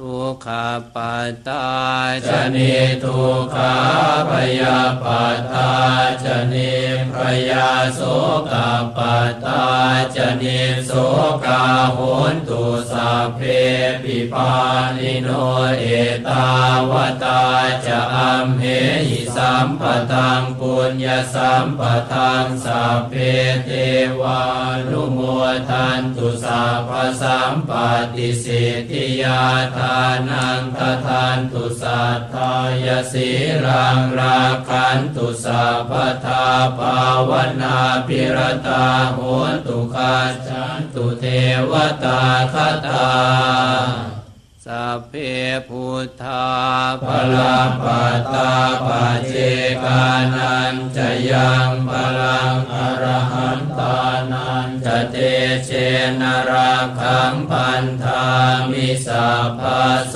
ทุกขาปัตตาชนิทุกขาพยาปัตตาชนิพยาโสกาปตาชนิโสกาโหนตุสัพเพปิปานิโนเอตาวตาจะอัมเหหิสัมปตังปุญญสัมปทังสัพเพเทวานุโมทันตุสัพพสัมปติสิทธิยาทานังททานตุสัทธายสีรังราคันตุสัพพทาภาวนาปิรตาโหตุคาจันตุเทวตาคตาสัพเพพุทธาพลาปัตตาปเจกานันจะยังพลังอรหันตานันจะเตเชนราคังพันธามิสัพพโส